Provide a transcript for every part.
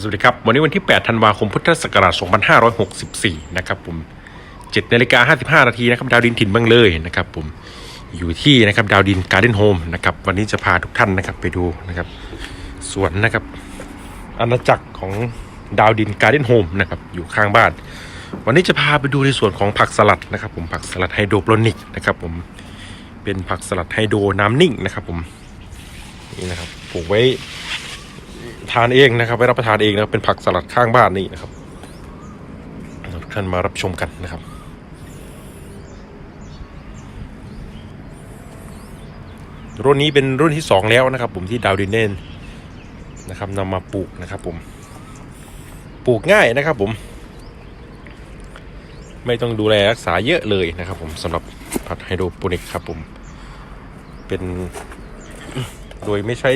สวัสดีครับ วันนี้วันที่ 8 ธันวาคม พุทธศักราช 2564 นะครับผม7นาฬิกา55 นาทีนะครับ ดาวดินถิ่นเมืองเลยนะครับผม อยู่ที่นะครับดาวดินการ์เด้นโฮมนะครับ วันนี้จะพาทุกท่านนะครับไปดูนะครับสวนนะครับ อาณาจักรของดาวดินการ์เด้นโฮมนะครับอยู่ข้างบ้าน วันนี้จะพาไปดูในส่วนของผักสลัดนะครับ ผมผักสลัดไฮโดรโปรนิกนะครับ ผมเป็นผักสลัดไฮโดรน้ำนิ่งนะครับ ผมนี่นะครับปลูกไว้ ทานเองนะครับไว้รับประทานเองนะครับเป็นผักสลัดข้างบ้านนี่นะครับทุกท่านมารับชมกันนะครับรุ่นนี้เป็นรุ่นที่สองแล้วนะครับ ผมที่ดาวดินเนนนะครับนำมาปลูกนะครับ ผม ปลูกง่ายนะครับ ผม ไม่ต้องดูแลรักษาเยอะเลยนะครับ ผมสำหรับผัดไฮโดรโปนิกครับ ผม เป็น โดยไม่ใช้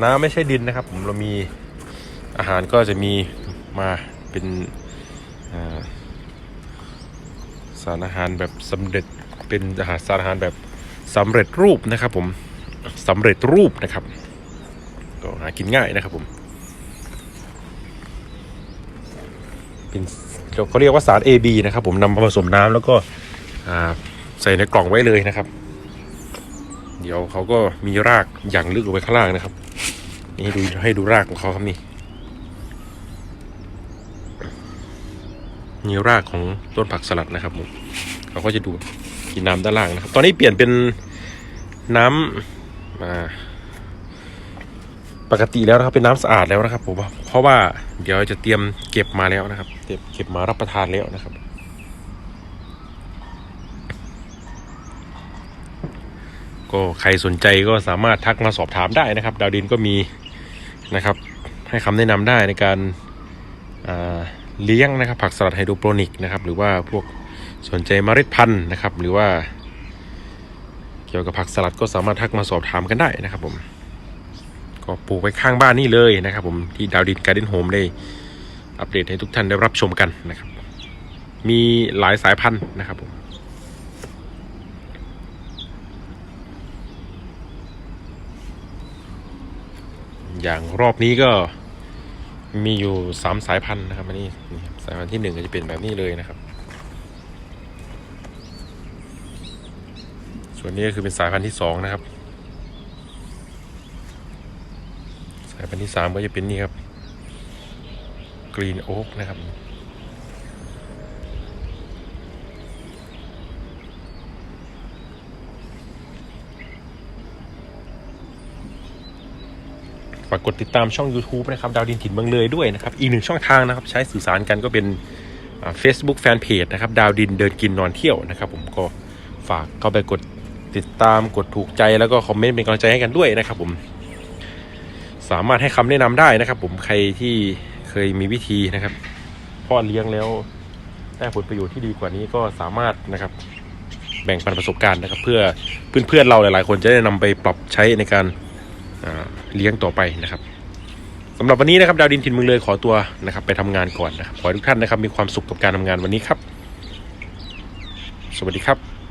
น้ำไม่ใช่ดินนะครับ ผมเรามีอาหารก็จะมีมาเป็นาสารอาหารแบบสำเร็จเป็นอาหารสารอาหารแบบสำเร็จรูปนะครับ ผมสำเร็จรูปนะครับ ก็หากินง่ายนะครับผมเป็นเขาเรียกว่าสาร AB นะครับ ผมนำมาผสมน้ำแล้วก็ใส่ในกล่องไว้เลยนะครับ เดี๋ยวเขาก็มีรากอย่างลึกลงไปข้างล่างนะครับ นี่ดูให้ดูรากของเขาครับนี่นี่รากของต้นผักสลัดนะครับผมเขาก็จะดูดกินน้ำด้านล่างนะครับ ตอนนี้เปลี่ยนเป็นน้ำอ่าปกติแล้วนะครับเป็นน้ำสะอาดแล้วนะครับผมเพราะว่าเดี๋ยวจะเตรียมเก็บมาแล้วนะครับเตรียมเก็บมารับประทานแล้วนะครับ ก็ใครสนใจก็สามารถทักมาสอบถามได้นะครับ ดาวดินก็มีนะครับ ให้คำแนะนำได้ในการเลี้ยงนะครับ ผักสลัดไฮโดรโปรนิกนะครับ หรือว่าพวกสนใจเมล็ดพันธุ์นะครับ หรือว่า เกี่ยวกับผักสลัดก็สามารถทักมาสอบถามกันได้นะครับผมก็ปลูกไว้ข้างบ้านนี่เลยนะครับผมที่ดาวดินการ์เด้นโฮมได้อัปเดตให้ทุกท่านได้รับชมกันนะครับ มีหลายสายพันธุ์นะครับผม อย่างรอบนี้ก็มีอยู่สามสายพันธุ์นะครับอันนี้สายพันธุ์ที่หนึ่งก็จะเป็นแบบนี้เลยนะครับ ส่วนนี้ก็คือเป็นสายพันธุ์ที่สองนะครับ สายพันธุ์ที่สามก็จะเป็นนี่ครับกรีนโอ๊กนะครับ ฝากกดติดตามช่อง YouTube นะครับดาวดินถิ่นเมืองเลยด้วยนะครับอีกหนึ่งช่องทางนะครับใช้สื่อสารกันก็เป็นเฟซบุ๊กแฟนเพจนะครับดาวดินเดินกินนอนเที่ยวนะครับ ผมก็ฝากเข้าไปกดติดตามกดถูกใจแล้วก็คอมเมนต์เป็นกำลังใจให้กันด้วยนะครับ ผม สามารถให้คำแนะนำได้นะครับ ผมใครที่เคยมีวิธีนะครับพาะเลี้ยงแล้วได้ผลประโยชน์ที่ดีกว่านี้ก็สามารถนะครับ แบ่งปันประสบการณ์นะครับ เพื่อเพื่อนๆเราหลาย ๆ คนจะได้นำไปปรับใช้ในการอ่า เลี้ยงต่อไปนะครับสำหรับวันนี้นะครับดาวดินถิ่นเมืองเลยขอตัวนะครับไปทำงานก่อนนะครับขอให้ทุกท่านนะครับมีความสุขกับการทำงานวันนี้ครับ สวัสดีครับ